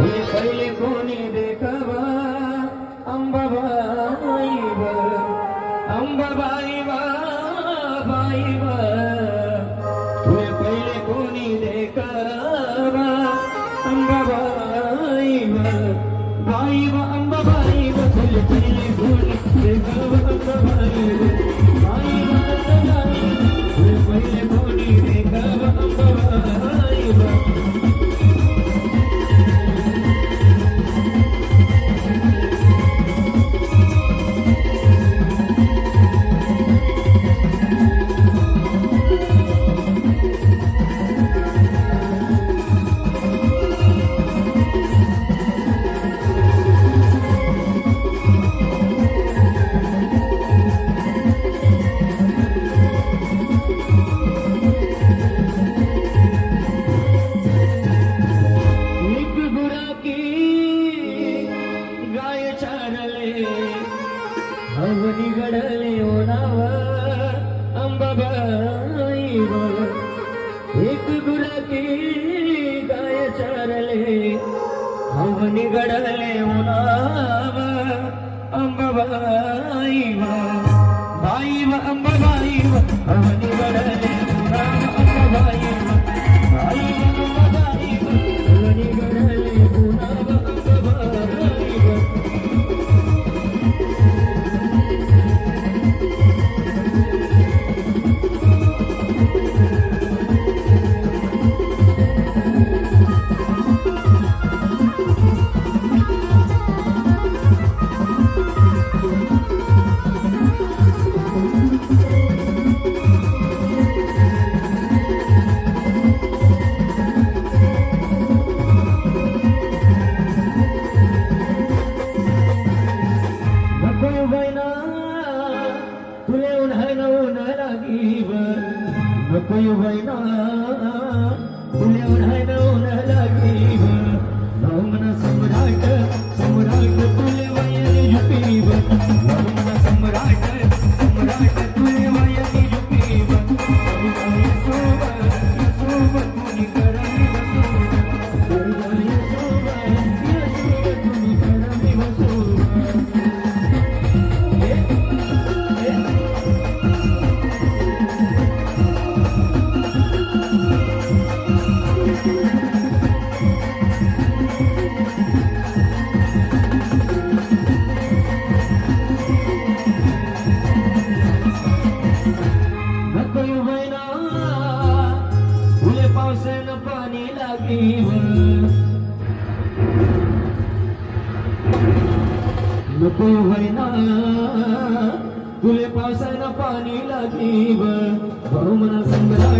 ही पहिले कोणी देखवा. अंबाबाई अंबाबाई बाई बा ಅವನಿಗಳಲೆಯೋನವ ಅಂಬಬಾಯಿವ ಏಕ ಗುರತಿ ಗಾಯ ಚರಲೆ ಅವನಿಗಳಲೆಯೋನವ ಅಂಬಬಾಯಿವ ಬಾಯಿವ ಅಂಬಬಾಯಿವ ಅವನಿ सम्राट नको होईना. तुले पावसानं पाणी लागीव भाऊ मना संग्रह